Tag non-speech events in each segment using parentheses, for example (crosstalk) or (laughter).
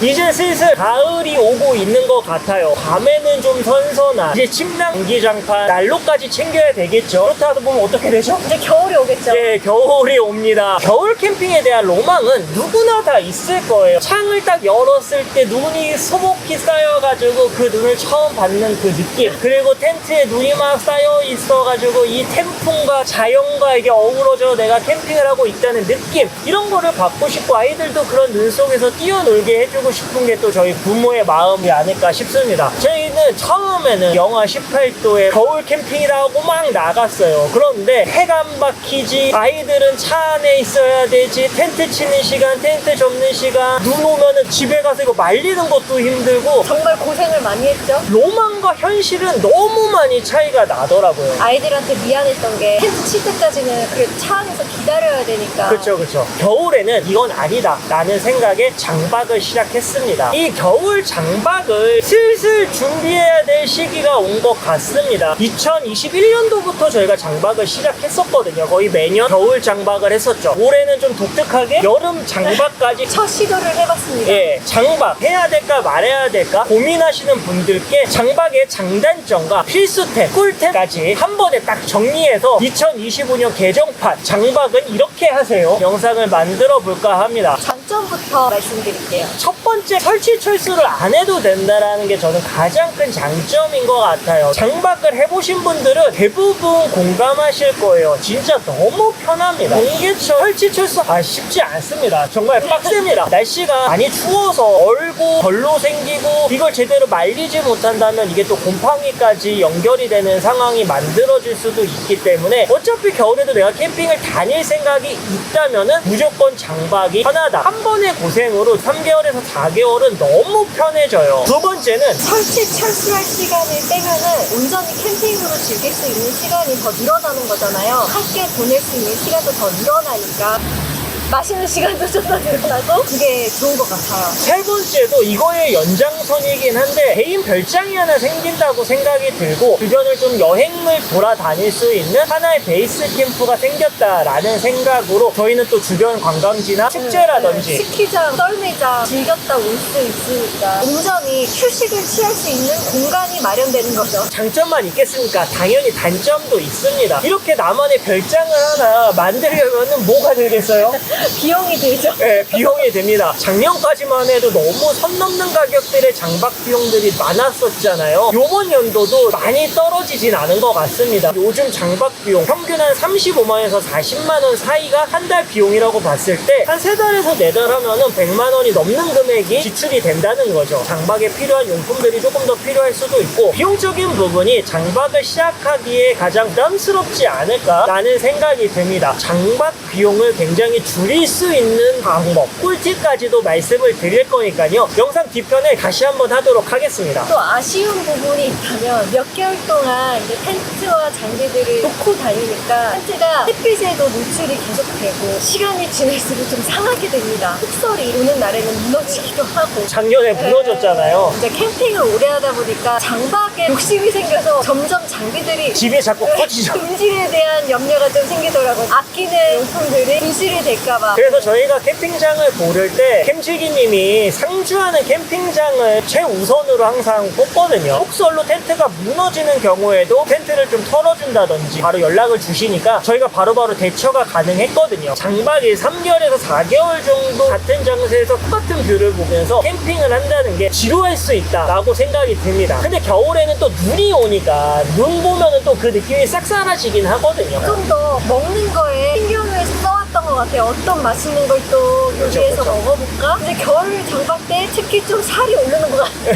이제 슬슬 가을이 오고 있는 것 같아요. 밤에는 좀 선선한 이제 침낭 전기장판 난로까지 챙겨야 되겠죠. 그렇다 보면 어떻게 되죠? 이제 겨울이 오겠죠. 네, 겨울이 옵니다. 겨울 캠핑에 대한 로망은 누구나 다 있을 거예요. 창을 딱 열었을 때 눈이 소복히 쌓여가지고 그 눈을 처음 받는 그 느낌. 그리고 텐트에 눈이 막 쌓여 있어가지고 이 태풍과 자연과 이게 어우러져 내가 캠핑을 하고 있다는 느낌. 이런 거를 받고 싶고 아이들도 그런 눈 속에서 뛰어놀게 해주고 싶은 게 또 저희 부모의 마음이 아닐까 싶습니다. 저희는 처음에는 영하 18도에 겨울 캠핑이라고 막 나갔어요. 그런데 해가 안 박히지 아이들은 차 안에 있어야 되지 텐트 치는 시간 텐트 접는 시간 눈 오면은 집에 가서 이거 말리는 것도 힘들고 정말 고생을 많이 했죠. 로망과 현실은 너무 많이 차이가 나더라고요. 아이들한테 미안했던 게 텐트 칠 때까지는 그차 안에서 기다려야 되니까. 그렇죠, 그렇죠. 겨울에는 이건 아니다 라는 생각에 장박을 시작했 습니다. 이 겨울 장박을 슬슬 준비해야 될 시기가 온 것 같습니다. 2021년도부터 저희가 장박을 시작했었거든요. 거의 매년 겨울 장박을 했었죠. 올해는 좀 독특하게 여름 장박까지 첫 시도를 해봤습니다. 예, 장박 해야 될까 말해야 될까 고민하시는 분들께 장박의 장단점과 필수템, 꿀템까지 한 번에 딱 정리해서 2025년 개정판 장박은 이렇게 하세요. 영상을 만들어 볼까 합니다. 장점부터 말씀드릴게요. 첫 번째 설치 철수를 안 해도 된다라는 게 저는 가장 큰 장점인 것 같아요. 장박을 해보신 분들은 대부분 공감하실 거예요. 진짜 너무 편합니다. 공개철 설치 철수 아 쉽지 않습니다. 정말 빡셉니다. (laughs) 날씨가 많이 추워서 얼고 벌로 생기고 이걸 제대로 말리지 못한다면 이게 또 곰팡이까지 연결이 되는 상황이 만들어질 수도 있기 때문에 어차피 겨울에도 내가 캠핑을 다닐 생각이 있다면은 무조건 장박이 편하다. 한 번의 고생으로 3개월에서 4개월은 너무 편해져요. 두 번째는 설치 철수할 시간을 빼면은 온전히 캠핑으로 즐길 수 있는 시간이 더 늘어나는 거잖아요. 함께 보낼 수 있는 시간도 더 늘어나니까 맛있는 시간도 늘어나고 그게 좋은 것 같아요. 세 번째도 이거의 연장선이긴 한데 개인 별장이 하나 생긴다고 생각이 들고 주변을 좀 여행을 돌아다닐 수 있는 하나의 베이스 캠프가 생겼다라는 생각으로 저희는 또 주변 관광지나 축제라든지 스키장, 썰매장 즐겼다 올 수 있으니까 온전히 휴식을 취할 수 있는 공간이 마련되는 거죠. 장점만 있겠습니까? 당연히 단점도 있습니다. 이렇게 나만의 별장을 하나 만들려면 뭐가 들겠어요? (laughs) (laughs) 비용이 들죠. 네, 비용이 됩니다. 작년까지만 해도 너무 선 넘는 가격들의 장박 비용들이 많았었잖아요. 요번 연도도 많이 떨어지진 않은 것 같습니다. 요즘 장박 비용 평균 한 35만원에서 40만원 사이가 한 달 비용이라고 봤을 때 한 세 달에서 네 달 하면은 100만 원이 넘는 금액이 지출이 된다는 거죠. 장박에 필요한 용품들이 조금 더 필요할 수도 있고 비용적인 부분이 장박을 시작하기에 가장 부담스럽지 않을까라는 생각이 듭니다. 장박 비용을 굉장히 줄일 수 있는 방법, 꿀팁까지도 말씀을 드릴 거니까요. 영상 뒤편에 다시 한번 하도록 하겠습니다. 또 아쉬운 부분이 있다면 몇 개월 동안 이제 텐트와 장비들을 놓고 다니니까 텐트가 햇빛에도 노출이 계속되고 시간이 지날수록 좀 상하게 됩니다. 흑설이 오는 날에는 무너지기도 하고 작년에 무너졌잖아요. 이제 캠핑을 오래 하다 보니까 장박에 욕심이 생겨서 점점 장비들이 집이 자꾸 (laughs) 커지죠. 음질에 대한 염려가 좀 생기더라고요. 아끼는 용품들이 분실이 될까 봐. 그래서 저희가 캠핑장을 고를 때 캠치기님이 상주하는 캠핑장을 최우선으로 항상 뽑거든요. 혹설로 텐트가 무너지는 경우에도 텐트를 좀 털어준다든지 바로 연락을 주시니까 저희가 바로바로 대처가 가능했거든요. 장박이 3개월에서 4개월 정도 같은 장소에서 똑같은 뷰를 보면서 캠핑을 한다는 게 지루할 수 있다라고 생각이 듭니다. 근데 겨울에는 또 눈이 오니까 눈 보면은 또 그 느낌이 싹 사라지긴 하거든요. 좀 더 먹는 거에 것 같아요. 어떤 맛있는 걸또 그렇죠, 요리해서 그렇죠. 먹어볼까? 근데 겨울 장박 때 특히 좀 살이 오르는 것 같아요.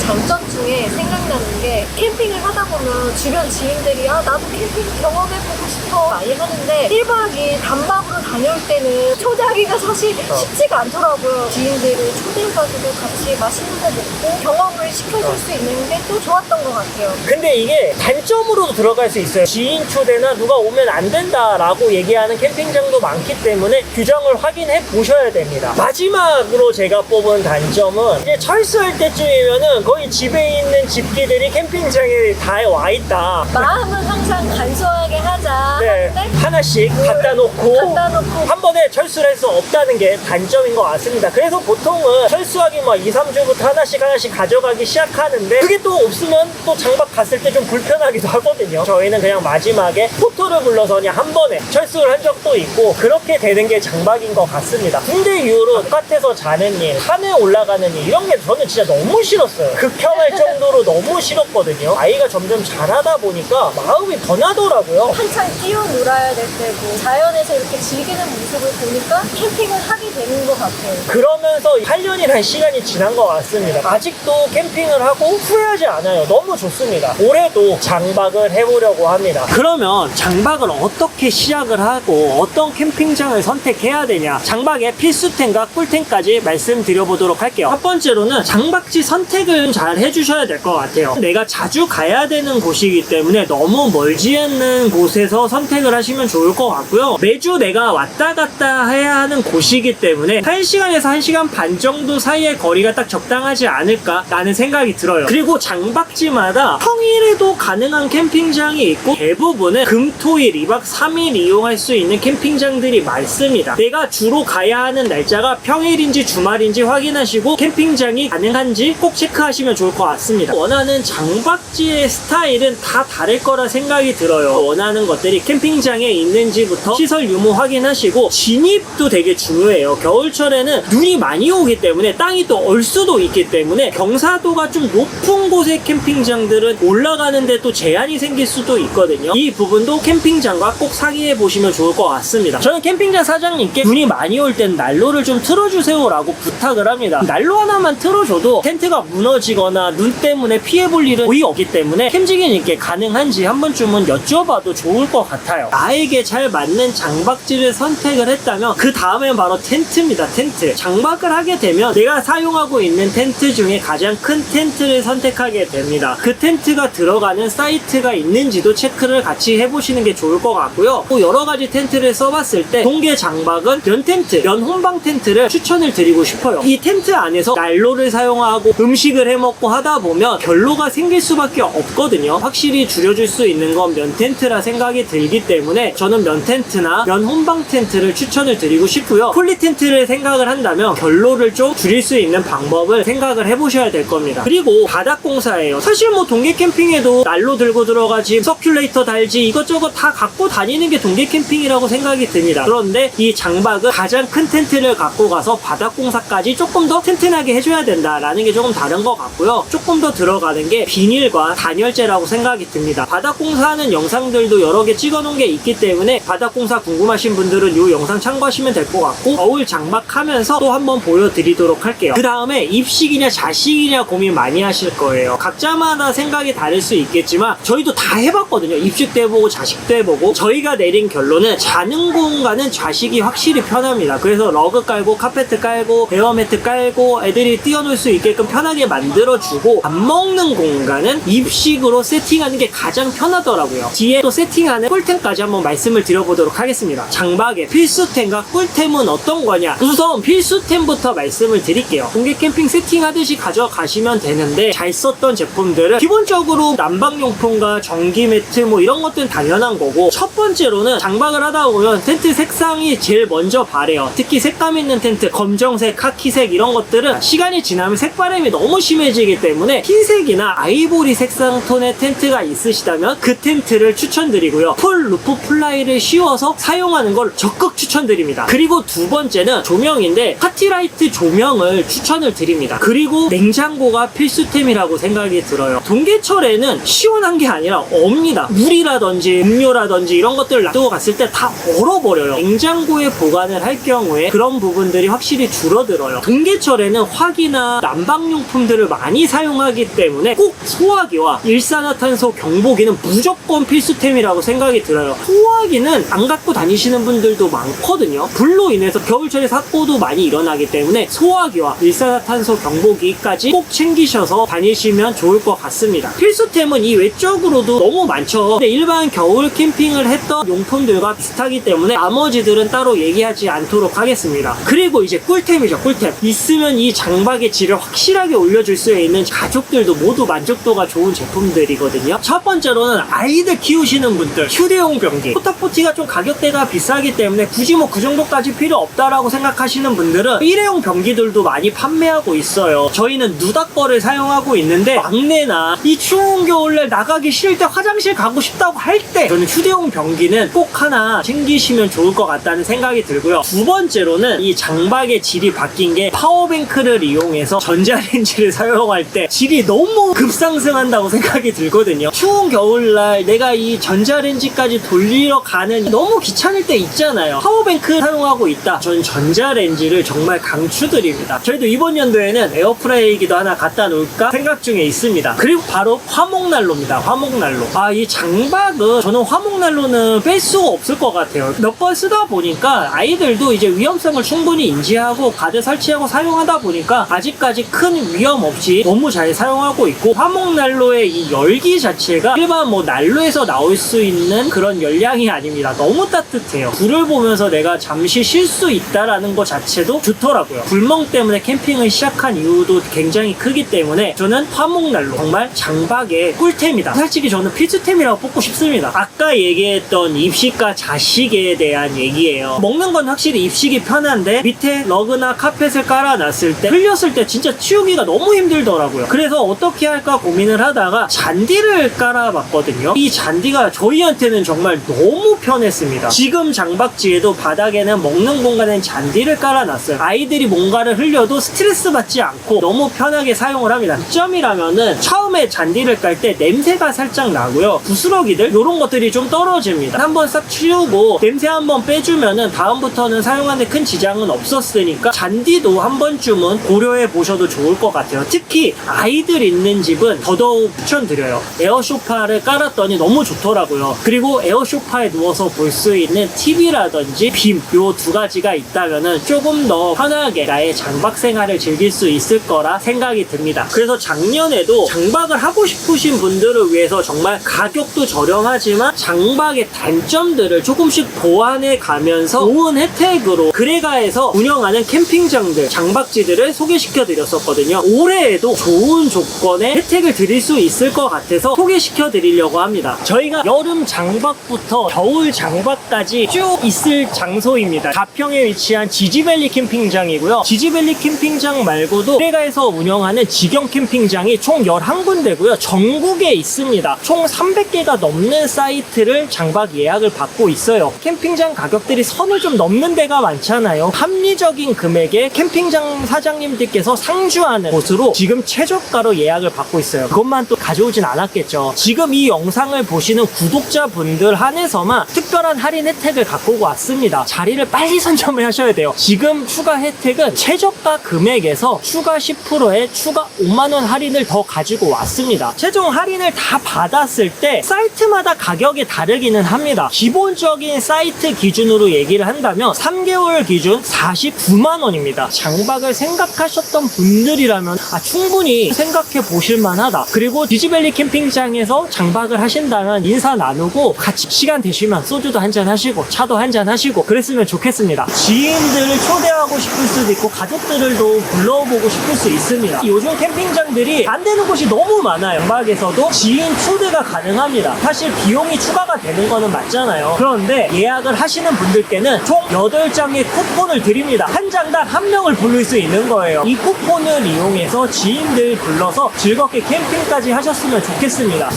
장점 중에 생각나는 게 캠핑을 하다 보면 주변 지인들이 아 나도 캠핑 경험해보고 싶어 많이 하는데 1박 2일 단박으로 다녀올 때는 초대하기가 사실 어. 쉽지가 않더라고요. 지인들을 초대해가지고 같이 맛있는 거 먹고 경험을 시켜줄 수 있는 게 또 좋았던 것 같아요. 근데 이게 단점으로도 들어갈 수 있어요. 지인 초대나 누가 오면 안 된다라고 얘기하는 캠핑장도 많기 때문에 규정을 확인해 보셔야 됩니다. 마지막으로 제가 뽑은 단점은 이제 철수할 때쯤이면은 거의 집에 있는 많은 집기들이 캠핑장에 다 와 있다. 마음은 항상 간소하게 하자 네, 하는데 하나씩 갖다 놓고 갖다 놓고 한 번에 철수를 할 수 없다는 게 단점인 것 같습니다. 그래서 보통은 철수하기 뭐 2, 3주부터 하나씩 하나씩 가져가기 시작하는데 그게 또 없으면 또 장박 갔을 때 좀 불편하기도 하거든요. 저희는 그냥 마지막에 포토를 불러서 그냥 한 번에 철수를 한 적도 있고 그렇게 되는 게 장박인 것 같습니다. 군대 이후로 바깥에서 자는 일, 산에 올라가는 일 이런 게 저는 진짜 너무 싫었어요. 극혐 할 정도로 너무 싫었거든요. 아이가 점점 자라다 보니까 마음이 변하더라고요. 한창 뛰어놀아야 될 때고 자연에서 이렇게 즐기는 모습을 보니까 캠핑을 하게 되는 것 같아요 그러면서 8년이라는 시간이 지난 것 같습니다. 아직도 캠핑을 하고 후회하지 않아요. 너무 좋습니다. 올해도 장박을 해보려고 합니다. 그러면 장박을 어떻게 시작을 하고 어떤 캠핑장을 선택해야 되냐? 장박의 필수템과 꿀템까지 말씀드려보도록 할게요. 첫 번째로는 장박지 선택을 잘 해주 셔야 될 것 같아요. 내가 자주 가야 되는 곳이기 때문에 너무 멀지 않는 곳에서 선택을 하시면 좋을 것 같고요. 매주 내가 왔다 갔다 해야 하는 곳이기 때문에 1시간에서 1시간 반 정도 사이의 거리가 딱 적당하지 않을까라는 생각이 들어요. 그리고 장박지마다 평일에도 가능한 캠핑장이 있고 대부분은 금, 토, 일 2박 3일 이용할 수 있는 캠핑장들이 많습니다. 내가 주로 가야 하는 날짜가 평일인지 주말인지 확인하시고 캠핑장이 가능한지 꼭 체크하시면 좋을 것 같 습니다. 원하는 장박지의 스타일은 다 다를 거라 생각이 들어요. 원하는 것들이 캠핑장에 있는지부터 시설 유무 확인하시고 진입도 되게 중요해요. 겨울철에는 눈이 많이 오기 때문에 땅이 또 얼 수도 있기 때문에 경사도가 좀 높은 곳의 캠핑장들은 올라가는데 또 제한이 생길 수도 있거든요. 이 부분도 캠핑장과 꼭 상의해 보시면 좋을 것 같습니다. 저는 캠핑장 사장님께 눈이 많이 올 땐 난로를 좀 틀어주세요라고 부탁을 합니다. 난로 하나만 틀어줘도 텐트가 무너지거나 눈 때문에 피해 볼 일은 거의 없기 때문에 캠직인님께 가능한지 한 번쯤은 여쭤봐도 좋을 것 같아요. 나에게 잘 맞는 장박지를 선택을 했다면 그 다음엔 바로 텐트입니다. 텐트. 장박을 하게 되면 내가 사용하고 있는 텐트 중에 가장 큰 텐트를 선택하게 됩니다. 그 텐트가 들어가는 사이트가 있는지도 체크를 같이 해보시는 게 좋을 것 같고요. 또 여러 가지 텐트를 써봤을 때 동계 장박은 면 텐트, 면 혼방 텐트를 추천을 드리고 싶어요. 이 텐트 안에서 난로를 사용하고 음식을 해먹고 하다 보면 결로가 생길 수밖에 없거든요. 확실히 줄여줄 수 있는 건 면 텐트라 생각이 들기 때문에 저는 면 텐트나 면 혼방 텐트를 추천을 드리고 싶고요. 폴리 텐트를 생각을 한다면 결로를 좀 줄일 수 있는 방법을 생각을 해보셔야 될 겁니다. 그리고 바닥 공사예요. 사실 뭐 동계 캠핑에도 난로 들고 들어가지, 서큘레이터 달지 이것저것 다 갖고 다니는 게 동계 캠핑이라고 생각이 듭니다. 그런데 이 장박은 가장 큰 텐트를 갖고 가서 바닥 공사까지 조금 더 튼튼하게 해줘야 된다라는 게 조금 다른 것 같고요. 조금 더 들어가는 게 비닐과 단열재라고 생각이 듭니다. 바닥 공사하는 영상들도 여러 개 찍어놓은 게 있기 때문에 바닥 공사 궁금하신 분들은 이 영상 참고하시면 될 것 같고 거울 장박하면서 또 한번 보여드리도록 할게요. 그 다음에 입식이냐 자식이냐 고민 많이 하실 거예요. 각자마다 생각이 다를 수 있겠지만 저희도 다 해봤거든요. 입식도 해보고 자식도 해보고 저희가 내린 결론은 자는 공간은 좌식이 확실히 편합니다. 그래서 러그 깔고 카페트 깔고 베어매트 깔고 애들이 뛰어놀 수 있게끔 편하게 만들어주고 밥 먹는 공간은 입식으로 세팅하는 게 가장 편하더라고요. 뒤에 또 세팅하는 꿀템까지 한번 말씀을 드려보도록 하겠습니다. 장박의 필수템과 꿀템은 어떤 거냐? 우선 필수템부터 말씀을 드릴게요. 공개 캠핑 세팅하듯이 가져가시면 되는데 잘 썼던 제품들은 기본적으로 난방용품과 전기 매트 뭐 이런 것들은 당연한 거고 첫 번째로는 장박을 하다 보면 텐트 색상이 제일 먼저 바래요. 특히 색감 있는 텐트 검정색, 카키색 이런 것들은 시간이 지나면 색바람이 너무 심해지기 때문에 흰색이나 아이보리 색상 톤의 텐트가 있으시다면 그 텐트를 추천드리고요. 풀 루프 플라이를 씌워서 사용하는 걸 적극 추천드립니다. 그리고 두 번째는 조명인데 파티라이트 조명을 추천을 드립니다. 그리고 냉장고가 필수템이라고 생각이 들어요. 동계철에는 시원한 게 아니라 옵니다. 물이라든지 음료라든지 이런 것들을 놔두고 갔을 때 다 얼어버려요. 냉장고에 보관을 할 경우에 그런 부분들이 확실히 줄어들어요. 동계철에는 화기나 난방용품들을 많이 사용 하기 때문에 꼭 소화기와 일산화탄소 경보기는 무조건 필수템이라고 생각이 들어요. 소화기는 안 갖고 다니시는 분들도 많거든요. 불로 인해서 겨울철에 사고도 많이 일어나기 때문에 소화기와 일산화탄소 경보기까지 꼭 챙기셔서 다니시면 좋을 것 같습니다. 필수템은 이 외적으로도 너무 많죠. 근데 일반 겨울 캠핑을 했던 용품들과 비슷하기 때문에 나머지들은 따로 얘기하지 않도록 하겠습니다. 그리고 이제 꿀템이죠, 꿀템. 있으면 이 장박의 질을 확실하게 올려줄 수 있는 가족 가격들도 모두 만족도가 좋은 제품들이거든요. 첫 번째로는 아이들 키우시는 분들 휴대용 변기 포타포티가 좀 가격대가 비싸기 때문에 굳이 뭐 그 정도까지 필요 없다라고 생각하시는 분들은 일회용 변기들도 많이 판매하고 있어요. 저희는 누닥 거를 사용하고 있는데 막내나 이 추운 겨울날 나가기 싫을 때 화장실 가고 싶다고 할 때 저는 휴대용 변기는 꼭 하나 챙기시면 좋을 것 같다는 생각이 들고요. 두 번째로는 이 장박의 질이 바뀐 게 파워뱅크를 이용해서 전자레인지를 (laughs) 사용할 때 질이 너무 급상승한다고 생각이 들거든요. 추운 겨울날 내가 이 전자레인지까지 돌리러 가는 너무 귀찮을 때 있잖아요. 파워뱅크 사용하고 있다. 전 전자레인지를 정말 강추드립니다. 저희도 이번 연도에는 에어프라이기도 하나 갖다 놓을까 생각 중에 있습니다. 그리고 바로 화목난로입니다. 화목난로. 아, 이 장박은 저는 화목난로는 뺄 수가 없을 것 같아요. 몇 번 쓰다 보니까 아이들도 이제 위험성을 충분히 인지하고 가드 설치하고 사용하다 보니까 아직까지 큰 위험 없이 너무 잘 사용하고 있고 화목 난로의 이 열기 자체가 일반 뭐 난로에서 나올 수 있는 그런 열량이 아닙니다. 너무 따뜻해요. 불을 보면서 내가 잠시 쉴 수 있다라는 것 자체도 좋더라고요. 불멍 때문에 캠핑을 시작한 이유도 굉장히 크기 때문에 저는 화목 난로 정말 장박의 꿀템이다. 솔직히 저는 필수템이라고 뽑고 싶습니다. 아까 얘기했던 입식과 자식에 대한 얘기예요. 먹는 건 확실히 입식이 편한데 밑에 러그나 카펫을 깔아놨을 때 흘렸을 때 진짜 치우기가 너무 힘들더라고요. 그래서 어떻게 할까 고민을 하다가 잔디를 깔아봤거든요. 이 잔디가 저희한테는 정말 너무 편했습니다. 지금 장박지에도 바닥에는 먹는 공간엔 잔디를 깔아놨어요. 아이들이 뭔가를 흘려도 스트레스 받지 않고 너무 편하게 사용을 합니다. 점이라면은 처음에 잔디를 깔 때 냄새가 살짝 나고요. 부스러기들 이런 것들이 좀 떨어집니다. 한번 싹 치우고 냄새 한번 빼주면은 다음부터는 사용하는데 큰 지장은 없었으니까 잔디도 한 번쯤은 고려해 보셔도 좋을 것 같아요. 특히 아이들 있는 집은 더더욱 추천드려요. 에어쇼파를 깔았더니 너무 좋더라고요. 그리고 에어쇼파에 누워서 볼 수 있는 TV라든지 빔 요 두 가지가 있다면은 조금 더 편하게 나의 장박 생활을 즐길 수 있을 거라 생각이 듭니다. 그래서 작년에도 장박을 하고 싶으신 분들을 위해서 정말 가격도 저렴하지만 장박의 단점들을 조금씩 보완해 가면서 좋은 혜택으로 그레가에서 운영하는 캠핑장들, 장박지들을 소개시켜 드렸었거든요. 올해에도 좋은 조건의 혜택을 드릴 수 있을 것 같아서 소개시켜 드리려고 합니다. 저희가 여름 장박부터 겨울 장박까지 쭉 있을 장소입니다. 가평에 위치한 지지밸리 캠핑장이고요. 지지밸리 캠핑장 말고도 그레가에서 운영하는 직영 캠핑장이 총 11군데고요. 전국에 있습니다. 총 300개가 넘는 사이트를 장박 예약을 받고 있어요. 캠핑장 가격들이 선을 좀 넘는 데가 많잖아요. 합리적인 금액에 캠핑장 사장님들께서 상주하는 곳으로 지금 최저 가로 예약을 받고 있어요. 그것만 또 가져오진 않았겠죠. 지금 이 영상을 보시는 구독자분들 한해서만 특별한 할인 혜택을 갖고 왔습니다. 자리를 빨리 선점을 하셔야 돼요. 지금 추가 혜택은 최저가 금액에서 추가 10%에 추가 5만원 할인을 더 가지고 왔습니다. 최종 할인을 다 받았을 때 사이트마다 가격이 다르기는 합니다. 기본적인 사이트 기준으로 얘기를 한다면 3개월 기준 49만원입니다. 장박을 생각하셨던 분들이라면 아, 충분히 생각해 보실 만하다. 그리고 디지밸리 캠핑장에서 장박을 하신다면 인사 나누고 같이 시간 되시면 소주도 한잔 하시고 차도 한잔 하시고 그랬으면 좋겠습니다. 지인들을 초대하고 싶을 수도 있고 가족들을도 불러보고 싶을 수 있습니다. 요즘 캠핑장들이 안 되는 곳이 너무 많아요. 장박에서도 지인 초대가 가능합니다. 사실 비용이 추가가 되는 거는 맞잖아요. 그런데 예약을 하시는 분들께는 총 8장의 쿠폰을 드립니다. 한 장당 한 명을 부를 수 있는 거예요. 이 쿠폰을 이용해서 지인들 불러서 즐겁게 캠핑까지 하셨으면 좋겠습니다.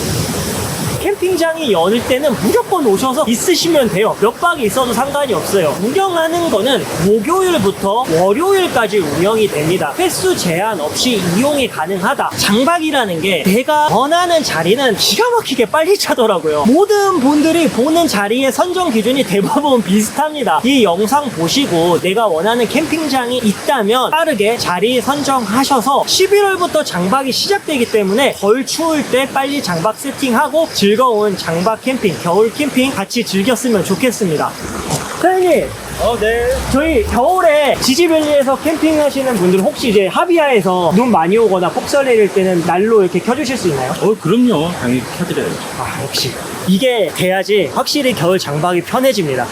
캠핑장이 열릴 때는 무조건 오셔서 있으시면 돼요. 몇 박이 있어도 상관이 없어요. 운영하는 거는 목요일부터 월요일까지 운영이 됩니다. 횟수 제한 없이 이용이 가능하다. 장박이라는 게 내가 원하는 자리는 기가 막히게 빨리 차더라고요. 모든 분들이 보는 자리의 선정 기준이 대부분 비슷합니다. 이 영상 보시고 내가 원하는 캠핑장이 있다면 빠르게 자리 선정하셔서 11월부터 장박이 시작되기 때문에 덜 추울 때 빨리 장박 세팅하고 즐 거운 장박 캠핑, 겨울 캠핑 같이 즐겼으면 좋겠습니다. 사장님, 어, 네. 저희 겨울에 지지밸리에서 캠핑하시는 분들 혹시 이제 하비아에서 눈 많이 오거나 폭설 내릴 때는 난로 이렇게 켜주실 수 있나요? 어, 그럼요. 당연히 켜드려야죠. 아 역시 이게 돼야지 확실히 겨울 장박이 편해집니다